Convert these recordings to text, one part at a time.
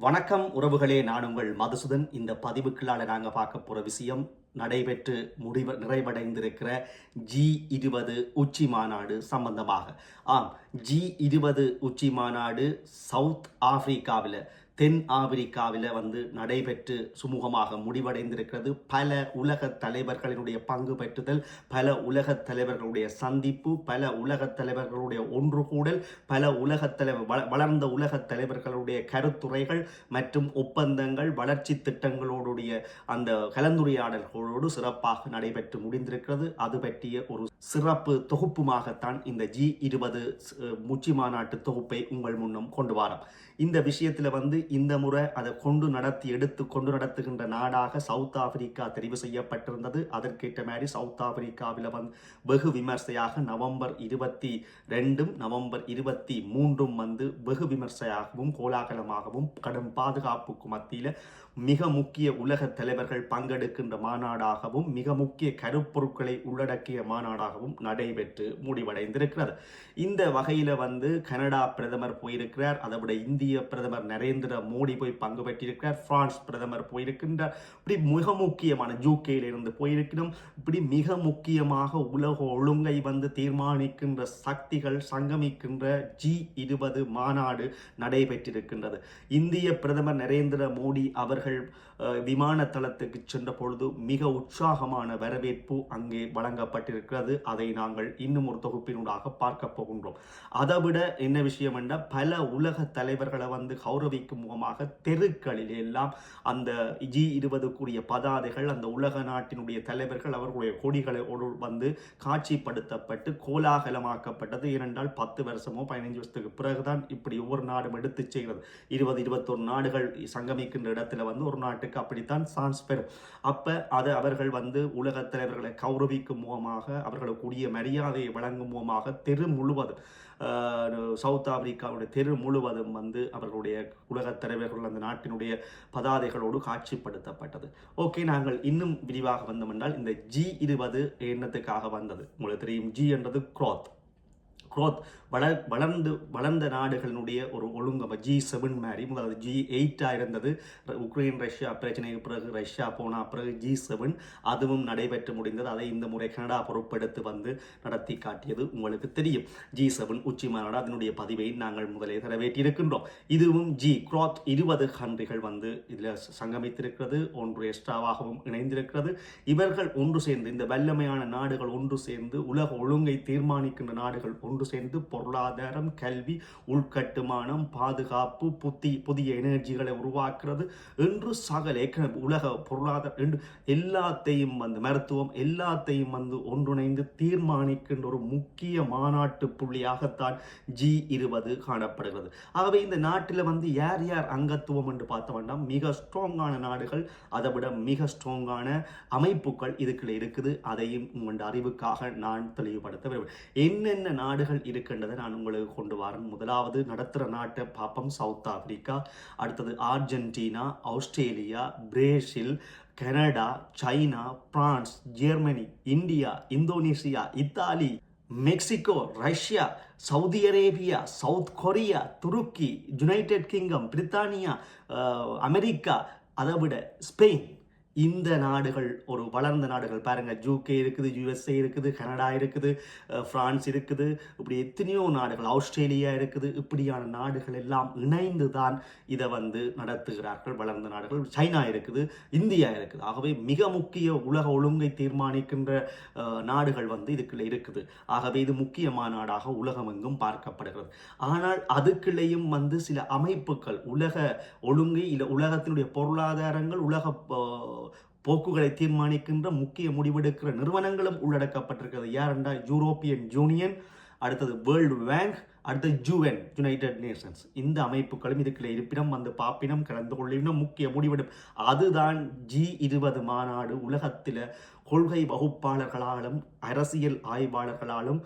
வணக்கம் உறவுகளே. நான் உங்கள் மதுசூதன். இந்த பதிவுக்குள்ளால நாங்கள் பார்க்க போகிற விஷயம் நடைபெற்று முடிவு நிறைவடைந்திருக்கிற ஜி இருபது உச்சி மாநாடு சம்பந்தமாக. ஆம் ஜி இருபது உச்சி மாநாடு சவுத் ஆப்பிரிக்காவில் தென் ஆப்பிரிக்காவில் வந்து நடைபெற்று சுமூகமாக முடிவடைந்திருக்கிறது. பல உலக தலைவர்களினுடைய பங்கு பெற்றுதல் பல உலக தலைவர்களுடைய சந்திப்பு பல உலக தலைவர்களுடைய ஒன்று கூடல் பல உலக தலைவர் வள- வளர்ந்த உலக தலைவர்களுடைய கருத்துரைகள் மற்றும் ஒப்பந்தங்கள் வளர்ச்சி திட்டங்களோடுடைய அந்த கலந்துரையாடல்களோடு சிறப்பாக நடைபெற்று முடிந்திருக்கிறது. அது பற்றிய ஒரு சிறப்பு தொகுப்புமாகத்தான் இந்த ஜி இருபது முச்சி மாநாட்டு தொகுப்பை உங்கள் முன்னும் கொண்டு வரோம். இந்த விஷயத்தில் வந்து இந்த முறை அதை கொண்டு நடத்தி எடுத்து கொண்டு நடத்துகின்ற நாடாக சவுத் ஆப்பிரிக்கா தெரிவு செய்யப்பட்டிருந்தது. அதற்கேற்ற மாதிரி சவுத் ஆப்பிரிக்காவில் வந்து வெகு விமர்சையாக நவம்பர் இருபத்தி ரெண்டும் நவம்பர் இருபத்தி மூன்றும் வந்து வெகு விமர்சையாகவும் கோலாகலமாகவும் கடும் பாதுகாப்புக்கு மத்தியில் மிக முக்கிய உலக தலைவர்கள் பங்கெடுக்கின்ற மாநாடு மாநாடாகவும் மிக முக்கிய கருப்பொருட்களை உள்ளடக்கிய மாநாடாகவும் நடைபெற்று முடிவடைந்திருக்கிறது. இந்த வகையில் வந்து கனடா பிரதமர் போயிருக்கிறார். அதை விட இந்திய பிரதமர் நரேந்திர மோடி போய் பங்கு பெற்றிருக்கிறார். பிரான்ஸ் பிரதமர் போயிருக்கின்றார் இப்படி மிக முக்கியமான ஜூகேல இருந்து போயிருக்கிறோம் இப்படி மிக முக்கியமாக உலக ஒழுங்கை வந்து தீர்மானிக்கின்ற சக்திகள் சங்கமிக்கின்ற ஜி இருபது மாநாடு நடைபெற்றிருக்கின்றது. இந்திய பிரதமர் நரேந்திர மோடி அவர்கள் விமான தளத்துக்கு சென்ற பொழுது மிக மிக உற்சாகமான வரவேற்பு அங்கே வழங்கப்பட்டிருக்கிறது. அதை நாங்கள் இன்னும் ஒரு தொகுப்பினூடாக பார்க்க போகின்றோம். அதை விட என்ன விஷயம் என்றால் பல உலக தலைவர்களை வந்து கௌரவிக்கும் முகமாக தெருக்களில் எல்லாம் அந்த ஜி இருபது கூடிய பதாதைகள் அந்த உலக நாட்டினுடைய தலைவர்கள் அவர்களுடைய கொடிகளோடு வந்து காட்சிப்படுத்தப்பட்டு கோலாகலமாக்கப்பட்டது. ஏனென்றால் பத்து வருஷமோ பதினைஞ்சு வருஷத்துக்கு பிறகுதான் இப்படி ஒவ்வொரு நாடும் எடுத்து செய்கிறது இருபது இருபத்தொரு நாடுகள் சங்கமிக்கின்ற இடத்துல வந்து ஒரு நாட்டுக்கு அப்படித்தான் சான்ஸ் பெறும். அப்ப அதை அவர்கள் வந்து உலகத் தலைவர்களை கௌரவிக்கும் மூலமாக அவர்களுக்கு உரிய மரியாதையை வழங்கும் மூலமாக தெரு முழுவதும் சவுத் ஆப்பிரிக்காவுடைய தெரு முழுவதும் வந்து அவர்களுடைய உலகத் தலைவர்கள் அந்த நாட்டினுடைய பதாதைகளோடு காட்சிப்படுத்தப்பட்டது. ஓகே நாங்கள் இன்னும் விரிவாக வந்தோம் என்றால் இந்த ஜி இருபது எண்ணத்துக்காக வந்தது. உங்களுக்கு தெரியும் ஜி என்றது குரோத் க்ரோத் வளர் வளர்ந்து வளர்ந்த நாடுகளினுடைய ஒரு ஒழுங்கமை. ஜி செவன் மாதிரி முதல்ல ஜி எயிட்டாக இருந்தது. உக்ரைன் ரஷ்யா பிரச்சனைக்கு பிறகு ரஷ்யா போன பிறகு ஜி செவன் அதுவும் நடைபெற்று முடிந்தது. அதை இந்த முறை கனடா பொறுப்பெடுத்து வந்து நடத்தி காட்டியது உங்களுக்கு தெரியும். ஜி செவன் உச்சி மாநாடு அதனுடைய பதிவை நாங்கள் முதலே நிறைவேற்றியிருக்கின்றோம். இதுவும் ஜி குரோத் இருபது கன்றிகள் வந்து இதில் சங்கமித்திருக்கிறது. ஒன்று எக்ஸ்ட்ராவாகவும் இணைந்திருக்கிறது. இவர்கள் ஒன்று சேர்ந்து இந்த வல்லமையான நாடுகள் ஒன்று சேர்ந்து உலக ஒழுங்கை தீர்மானிக்கின்ற நாடுகள் ஒன்று சேர்ந்து பொருளாதாரம் கல்வி உள்கட்டுமானம் பாதுகாப்பு புத்தி புதிய எனர்ஜிகளை உருவாக்குறது என்று சகல உலக பொருளாதார என்று எல்லாத்தையும் வந்து மருத்துவம் எல்லாத்தையும் வந்து ஒன்றிணைந்து தீர்மானிக்கின்ற ஒரு முக்கிய மாநாட்டு புள்ளியாகத்தான் ஜி இருபது காணப்படுகிறது. ஆகவே இந்த நாட்டில் வந்து யார் யார் அங்கத்துவம் என்று பார்த்த வேண்டாம். மிக ஸ்ட்ராங்கான நாடுகள் அதை விட மிக ஸ்ட்ராங்கான அமைப்புகள் இதுக்குள்ள இருக்குது. அதையும் உங்கள் அறிவுக்காக நான் தெளிவுபடுத்த விரும்புகிறேன். என்னென்ன நாடுகள் இருக்கின்றதை நான் உங்களுக்கு கொண்டு வரேன். முதலாவது நடத்துகிற நாட்டை பார்ப்போம் சவுத் ஆப்பிரிக்கா. அடுத்தது Argentina Australia Brazil Canada China France Germany India Indonesia Italy Mexico Russia Saudi Arabia South Korea துருக்கி யுனைடெட் கிங்டம் பிரித்தானியா அமெரிக்கா அதை விட ஸ்பெயின். இந்த நாடுகள் ஒரு வளர்ந்த நாடுகள். பாருங்கள் ஜூகே இருக்குது யுஎஸ்ஏ இருக்குது கனடா இருக்குது ஃப்ரான்ஸ் இருக்குது. இப்படி எத்தனையோ நாடுகள் ஆஸ்திரேலியா இருக்குது. இப்படியான நாடுகள் எல்லாம் இணைந்து தான் இதை வந்து நடத்துகிறார்கள் வளர்ந்த நாடுகள். சைனா இருக்குது இந்தியா இருக்குது. ஆகவே மிக முக்கிய உலக ஒழுங்கை தீர்மானிக்கின்ற நாடுகள் வந்து இதுக்குள்ளே இருக்குது. ஆகவே இது முக்கிய மாநாடாக உலகமெங்கும் பார்க்கப்படுகிறது. ஆனால் அதுக்குள்ளேயும் வந்து சில அமைப்புகள் உலக ஒழுங்கை இல்லை உலகத்தினுடைய பொருளாதாரங்கள் உலக போக்குகளை தீர்மானிக்கின்ற முக்கிய முடிவெடுக்கிற நிறுவனங்களும் உள்ளடக்கப்பட்டிருக்கிறது. யார் என்றால் யூரோப்பியன் யூனியன் அடுத்தது வேர்ல்டு பேங்க் அடுத்தது ஜூஎன் யுனைடெட் நேஷன்ஸ். இந்த அமைப்புகளும் இதுக்குள்ள இருப்பிடம் வந்து பாப்பினம் கலந்து கொள்ளினம் முக்கிய முடிவெடும். அதுதான் ஜி இருபது மாநாடு உலகத்தில் கொள்கை வகுப்பாளர்களாலும் அரசியல் ஆய்வாளர்களாலும்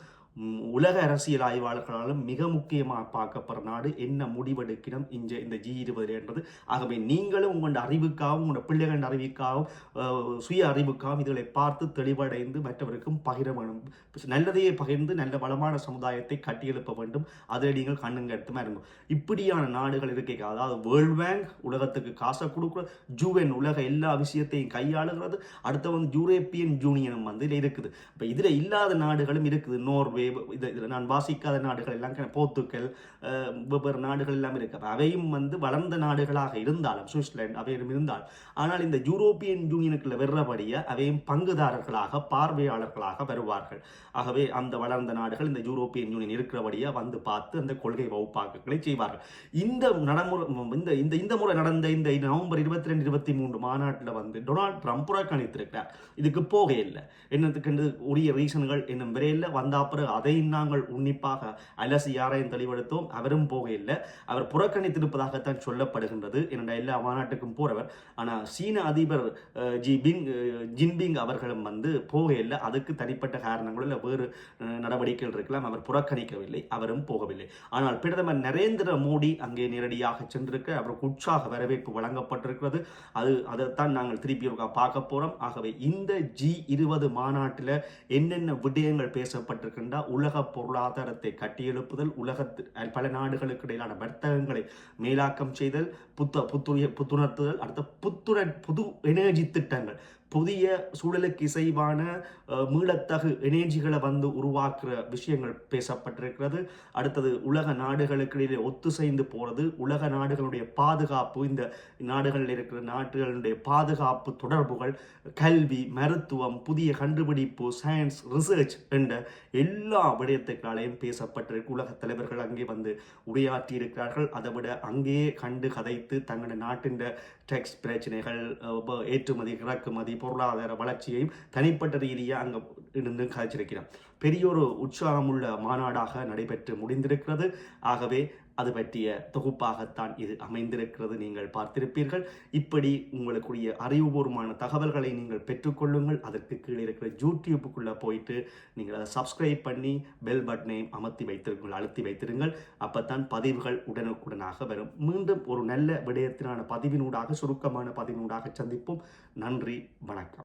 உலக அரசியல் ஆய்வாளர்களாலும் மிக முக்கியமாக பார்க்கப்படுற நாடு என்ன முடிவெடுக்கணும் இந்த இந்த ஜி இருபதுன்றது ஆகவே நீங்களும் உங்களோட அறிவுக்காகவும் உங்களோட பிள்ளைகளின் அறிவுக்காகவும் சுய அறிவுக்காகவும் இதுகளை பார்த்து தெளிவடைந்து மற்றவருக்கும் பகிர வேண்டும். நல்லதையே பகிர்ந்து நல்ல வளமான சமுதாயத்தை கட்டியெழுப்ப வேண்டும். அதில் நீங்கள் கண்ணுங்க எடுத்து இருக்கும் இப்படியான நாடுகள் இருக்கே அதாவது வேர்ல்ட் பேங்க் உலகத்துக்கு காசை கொடுக்குற ஜூஎன் உலக எல்லா விஷயத்தையும் கையாளுகிறது. அடுத்த வந்து யூரோப்பியன் யூனியனும் வந்து இதில் இருக்குது. இப்போ இதில் இல்லாத நாடுகளும் இருக்குது. நோர்வே இது இதில் நான் வாசிக்காத நாடுகள் எல்லாம் க- போர்த்துக்கல் வெவ்வேறு நாடுகள் எல்லாம் இருக்கு. அவையும் வந்து வளர்ந்த நாடுகளாக இருந்தாலும் சுவிட்சர்லாந்து அவையும் இருந்தால் ஆனால் இந்த யூரோப்பியன் யூனியனுக்குள்ள வர்றபடியே அவையும் பங்குதாரர்களாக பார்வையாளர்களாக வருவார்கள். ஆகவே அந்த வளர்ந்த நாடுகள் இந்த யூரோப்பியன் யூனியன் இருக்கிறபடியாக வந்து பார்த்து அந்த கொள்கை வகுப்பாக்கங்களை செய்வார்கள். இந்த நடைமுறை இந்த இந்த இந்த முறை நடந்த இந்த நவம்பர் இருபத்தி ரெண்டு இருபத்தி மூன்று மாநாட்டில் வந்து டொனால்ட் ட்ரம்ப் புறக்கணித்திருக்கிறார். இதுக்கு போக இல்லை என்னத்துக்கு உரிய ரீசன்கள் என்னும் விரையில் வந்தா பிறகு அதையும் நாங்கள் உன்னிப்பாக அலசி யாரையும் தெளிவெடுத்தோம் அவரும் போக இல்லை அவர் புறக்கணித்திருப்பதாகத்தான் சொல்லப்படுகின்றது. என்னோட எல்லா மாநாட்டுக்கும் போறவர். ஆனால் சீன அதிபர் ஜி பிங் ஜின்பிங் அவர்களும் வந்து போக இல்லை அதுக்கு தனிப்பட்ட காரணங்களோ இல்லை. வேறு நடவடிக்கைகள் இருக்கலாம். அவர் புறக்கணிக்கவில்லை. அவரும் போகவில்லை. ஆனால் பிரதமர் நரேந்திர மோடி அங்கே நேரடியாக சென்றிருக்க அவருக்கு உற்சாக வரவேற்பு வழங்கப்பட்டிருக்கிறது. அது அதைத்தான் நாங்கள் திருப்பி பார்க்க போகிறோம் ஆகவே இந்த ஜி இருபது மாநாட்டில் என்னென்ன விடயங்கள் பேசப்பட்டிருக்கின்றா உலக பொருளாதாரத்தை கட்டியெழுப்புதல் உலகத்து பல நாடுகளுக்கு இடையிலான வர்த்தகங்களை மேலாக்கம் செய்தல் புத்த புத்துய புத்துணர்த்துதல் அடுத்த புத்துணர் புது எனர்ஜி திட்டங்கள். புதிய சூழலுக்கு இசைவான மீளத்தகு எனர்ஜிகளை வந்து உருவாக்குற விஷயங்கள் பேசப்பட்டிருக்கிறது. அடுத்தது உலக நாடுகளுக்கு இடையிலே ஒத்துசைந்து போகிறது உலக நாடுகளுடைய பாதுகாப்பு இந்த நாடுகளில் இருக்கிற நாடுகளுடைய பாதுகாப்பு தொடர்புகள் கல்வி மருத்துவம் புதிய கண்டுபிடிப்பு சயின்ஸ் ரிசர்ச் என்ற எல்லா விடயத்துக்களாலையும் பேசப்பட்டிருக்கு. உலக தலைவர்கள் அங்கே வந்து உரையாற்றி இருக்கிறார்கள் அதை விட அங்கேயே கண்டு கதைத்து தங்களுடைய நாட்டின் டெக்ஸ் பிரச்சனைகள் ஏற்றுமதி இறக்குமதி பொருளாதார வளர்ச்சியையும் தனிப்பட்ட ரீதியாக அங்கே இருந்து காய்ச்சிருக்கிறோம் பெரிய ஒரு உற்சாகமுள்ள மாநாடாக நடைபெற்று முடிந்திருக்கிறது. ஆகவே அது பற்றிய தொகுப்பாகத்தான் இது அமைந்திருக்கிறது நீங்கள் பார்த்திருப்பீர்கள். இப்படி உங்களுக்குரிய அறிவுபூர்வமான தகவல்களை நீங்கள் பெற்றுக்கொள்ளுங்கள். அதற்கு கீழே இருக்கிற யூடியூப்புக்குள்ளே போயிட்டு நீங்கள் அதை சப்ஸ்கிரைப் பண்ணி பெல் பட்டனையும் அமர்த்தி வைத்திருங்கள் அழுத்தி வைத்திருங்கள். அப்போ தான் பதிவுகள் உடனுக்குடனாக வரும். மீண்டும் ஒரு நல்ல விடயத்தினான பதிவினூடாக சுருக்கமான பதிவினூடாக சந்திப்போம். நன்றி வணக்கம்.